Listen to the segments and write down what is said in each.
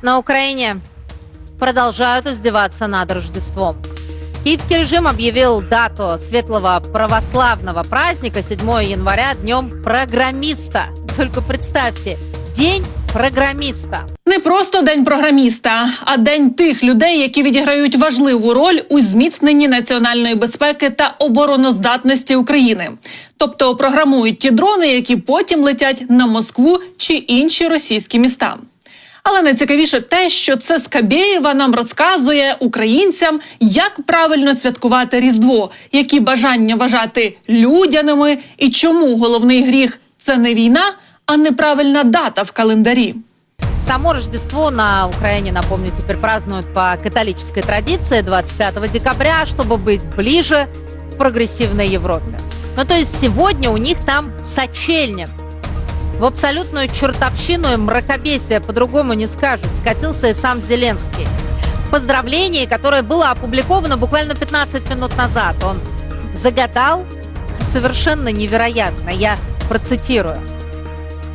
На Украине продолжают издеваться над Рождеством. Киевский режим объявил дату светлого православного праздника 7 января днем программиста. Только представьте, день программиста. Не просто день програміста, а день тих людей, які відіграють важливу роль у зміцненні національної безпеки та обороноздатності України. Тобто програмують ті дрони, які потім летять на Москву чи інші російські міста. Але найцікавіше те, що це Скабєєва нам розказує українцям, як правильно святкувати Різдво, які бажання вважати людяними, і чому головний гріх це не війна, а неправильна дата в календарі. Само Рождество на Украине, напомню, теперь празднуют по католической традиции 25 декабря, чтобы быть ближе к прогрессивной Европе. Ну, то есть сегодня у них там сочельник. В абсолютную чертовщину и мракобесие, по-другому не скажешь, скатился и сам Зеленский. В поздравлении, которое было опубликовано буквально 15 минут назад, он загадал совершенно невероятно, я процитирую.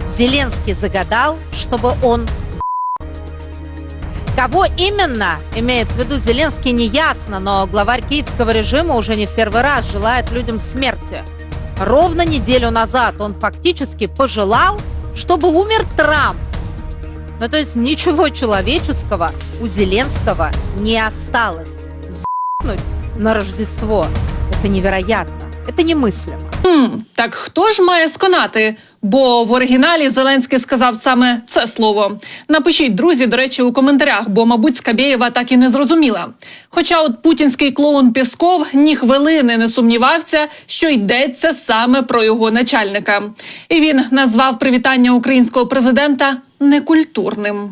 Зеленский загадал, чтобы он Кого именно имеет в виду Зеленский, не ясно, но главарь киевского режима уже не в первый раз желает людям смерти. Ровно неделю назад он фактически пожелал, чтобы умер Трамп. Ну, то есть ничего человеческого у Зеленского не осталось. З**нуть на Рождество – это невероятно, это немыслимо. Хм, так хто ж має сконати? Бо в оригіналі Зеленський сказав саме це слово. Напишіть, друзі, до речі, у коментарях, бо, мабуть, Скабєєва так і не зрозуміла. Хоча от путінський клоун Пісков ні хвилини не сумнівався, що йдеться саме про його начальника. І він назвав привітання українського президента некультурним.